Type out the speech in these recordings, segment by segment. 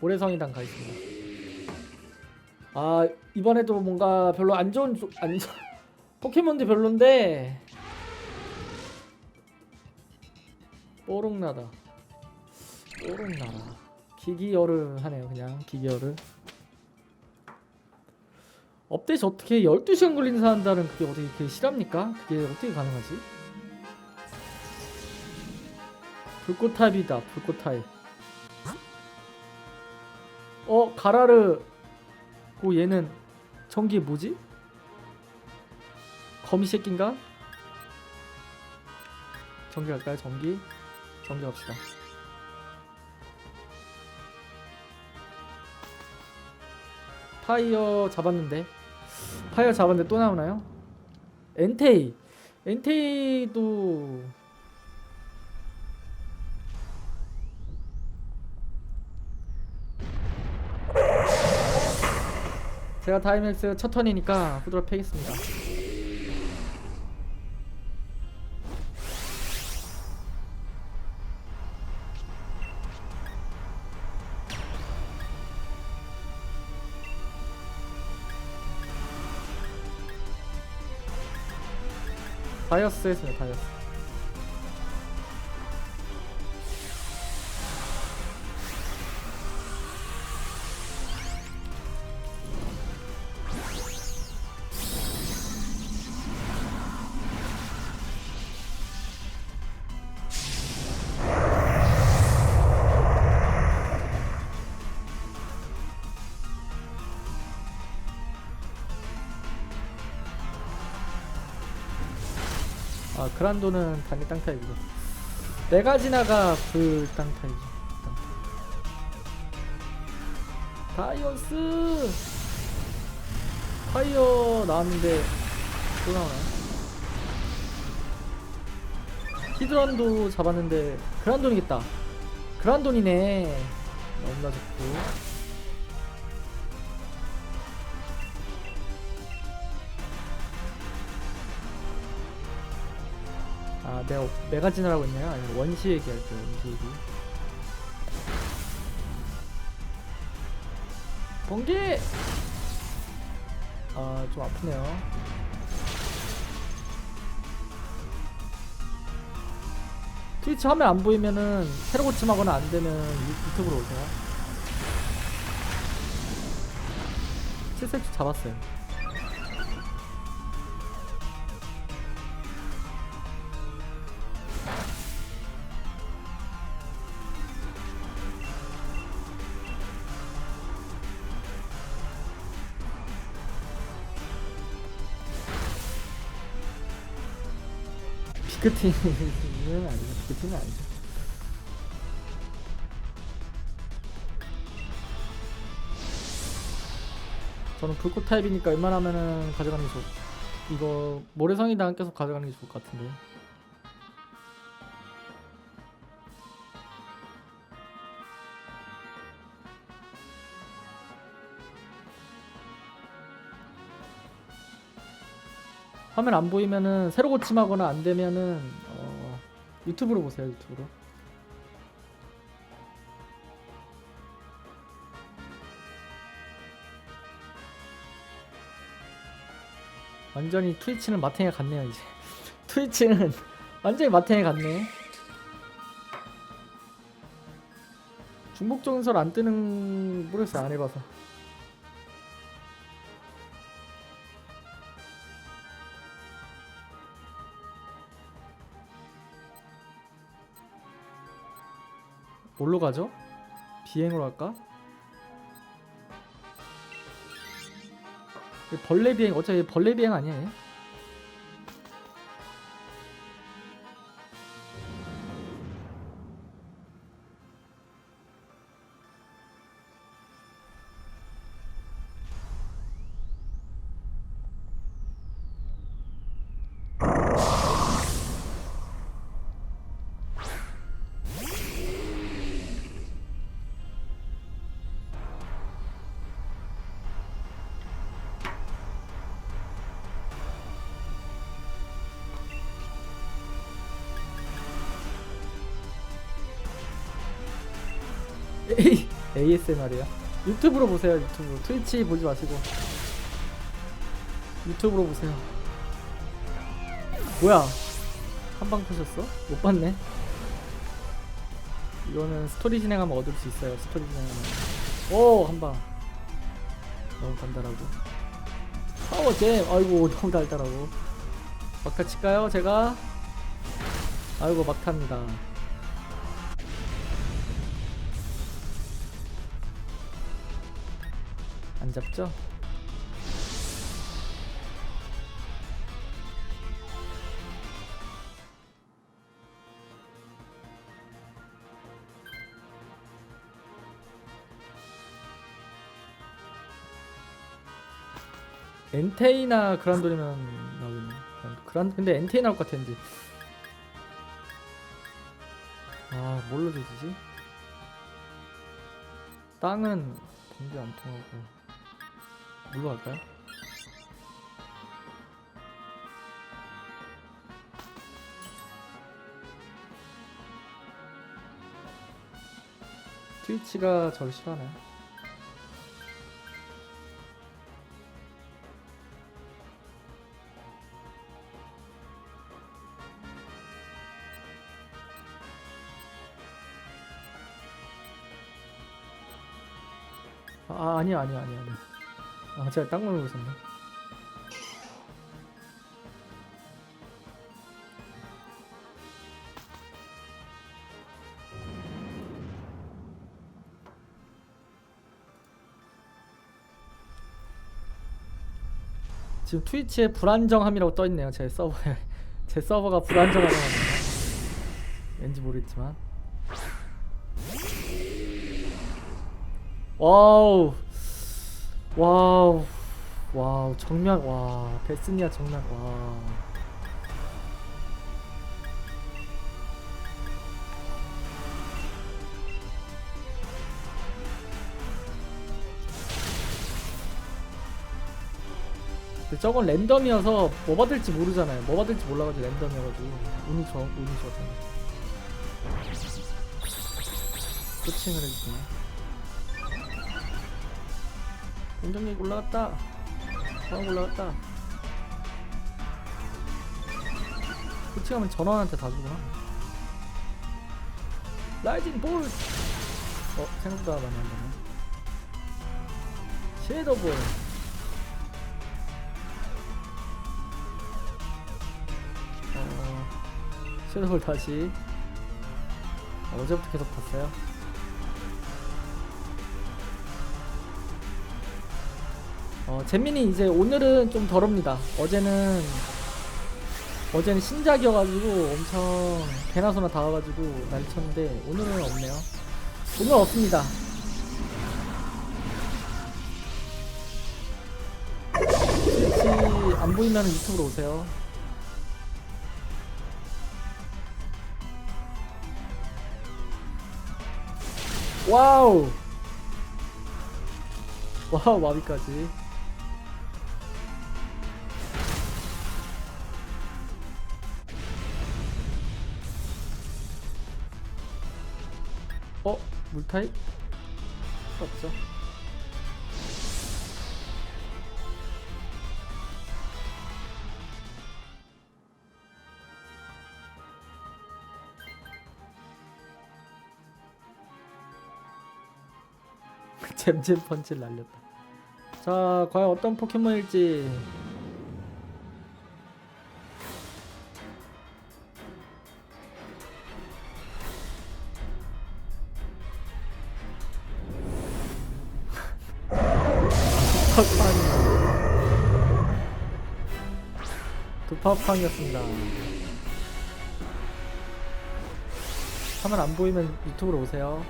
모래성이당 가겠습니다. 아 이번에도 뭔가 별로 안 좋은 조- 안 좋- 포켓몬도 별론데 뽀록나다. 뽀록나라. 기기어를 하네요 그냥 기기어를. 업데이트 어떻게 12시간 걸리는 사람들은 그게 어떻게 그게 실합니까? 그게 어떻게 가능하지? 불꽃 타입이다 불꽃 타입 가라르 고 얘는 전기 뭐지? 거미 새끼인가? 전기 갈까요 전기? 전기 갑시다 파이어 잡았는데 파이어 잡았는데 또 나오나요? 엔테이 엔테이도 제가 다이맥스 첫 턴이니까 후드로 패겠습니다. 다이어스 했습니다 다이어스 아 그란도는 단일 땅 타입이고 메가지나가 불땅 타입이죠. 불땅 타입. 다이어스! 파이어 나왔는데 또 나오나요? 히드란도 잡았는데 그란돈이겠다. 그란돈이네. 너무나 좋고 내가 메가진이라고 했네요? 아니 원시 얘기할게요 원시 얘기 번개! 아좀 아프네요. 트위치 화면 안 보이면은 새로 고침하거나 안 되면 유- 유튜브로 오세요. 칠색주 잡았어요 비크팀은 아니죠. 비크팀은 아니죠. 저는 불꽃 타입이니까 웬만하면은 가져가는 게 좋. 이거 모래성이 당 계속 가져가는 게 좋을 것 같은데. 화면 안 보이면은 새로 고침하거나 안 되면은 어, 유튜브로 보세요 유튜브로. 완전히 트위치는 마탱이가 갔네요 이제. 트위치는 완전히 마탱이 갔네. 중복 전설 안 뜨는 모르겠어요 안 해봐서 뭘로 가죠? 비행으로 할까? 벌레 비행 어차피 벌레 비행 아니야 얘? 에이 ASMR이에요. 유튜브로 보세요. 유튜브. 트위치 보지 마시고 유튜브로 보세요. 뭐야? 한방 푸셨어? 못 봤네. 이거는 스토리 진행하면 얻을 수 있어요. 스토리 진행하면. 오, 한 방. 너무 간단하고. 파워잼. 아이고, 너무 달달하고. 막타 칠까요? 제가? 아이고, 막타입니다. 안 잡죠? 엔테이나 그란돌이면 나오겠네. 그란 근데 엔테이 나올 것 같았는데. 아 뭘로 되지? 땅은 번개 안 통하고 뭘로 할까요? 트위치가 저를 싫어하나요? 아 아니야 아니야 아니야 아 제가 딱 모르고 있었네 지금 트위치에 불안정함이라고 떠있네요 제 서버에. 제 서버가 불안정하다고 합니다. 왠지 모르겠지만. 와우 와우. 와우 정면 와 베스니아 정면 와. 근데 저건 랜덤이어서 뭐 받을지 모르잖아요. 뭐 받을지 몰라가지고 랜덤이어가지고. 운이 좋 운이 좋았네. 코칭을 해주네 공정력 올라갔다. 상황 올라갔다. 코치하면 전원한테 다 주구나. 라이징 볼. 어 생각보다 많이 한다네. 섀도우 볼. 어 섀도우 볼 다시. 어제부터 계속 봤어요. 어, 재민이 이제 오늘은 좀 덜합니다. 어제는 어제는 신작이어가지고 엄청 개나 소나 다 와가지고 난리 쳤는데 오늘은 없네요. 오늘 없습니다. 스위치 안 보이면 유튜브로 오세요. 와우! 와우, 마비까지. 물타입? 없죠. 잼잼 펀치를 날렸다. 자, 과연 어떤 포켓몬일지. 두파팡이었습니다. 화면 안 보이면 유튜브로 오세요.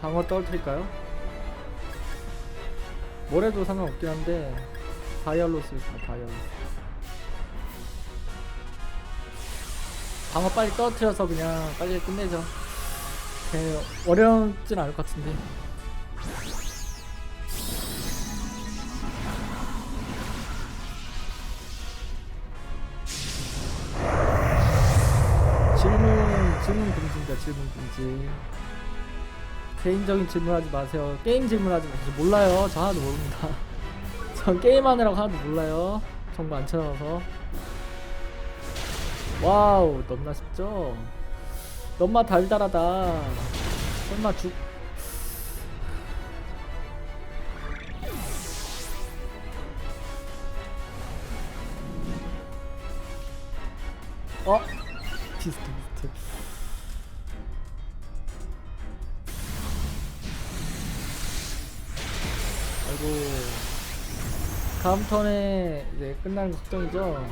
방어 떨어뜨릴까요? 뭐래도 상관없긴 한데 다이얼로스 있습니다 다이얼로스 방어 빨리 떨어뜨려서 그냥 빨리 끝내죠 네, 어려운진 않을 것 같은데 질문 금지입니다 질문 금지 개인적인 질문하지 마세요. 게임 질문하지 마세요. 몰라요. 저 하나도 모릅니다. 전 게임하느라고 하나도 몰라요. 정보 안 쳐놔서. 와우 넘나 쉽죠? 넘나 달달하다. 설마 죽. 어? 비스트 비스트 아이고 다음 턴에 이제 끝나는 거 걱정이죠?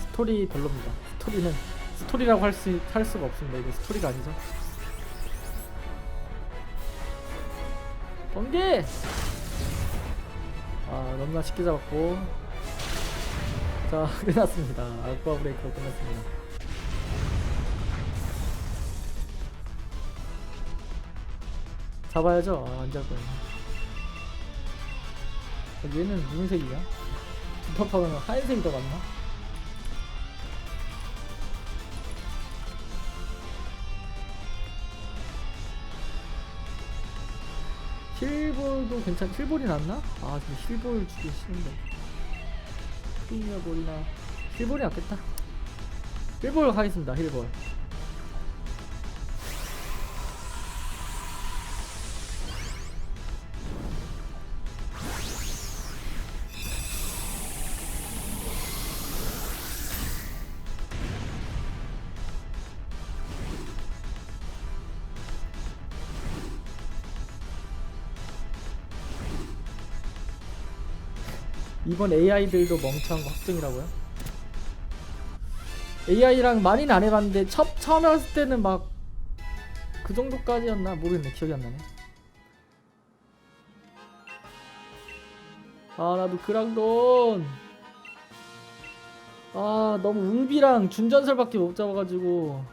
스토리 별로입니다. 스토리는 스토리라고 할, 수, 할 수가 없습니다. 이거 스토리가 아니죠? 번개! 아 너무나 쉽게 잡았고. 자 끝났습니다. 아쿠아 브레이크로 끝났습니다 잡아야죠 아, 안 잡고요 어, 얘는 무슨 색이야? 두텁하면 하얀색이 더 맞나? 힐볼도 괜찮 힐볼이 낫나? 아 근데 힐볼 주기 싫은데 프리미어볼이나 힐볼이 낫겠다 힐볼 하겠습니다 힐볼 이번 AI들도 멍청한 거 확정이라고요? AI랑 많이는 안 해봤는데 첫, 처음 해봤을 때는 막 그 정도까지였나? 모르겠네. 기억이 안 나네. 아 나도 그랑돈. 아 너무 웅비랑 준전설밖에 못 잡아가지고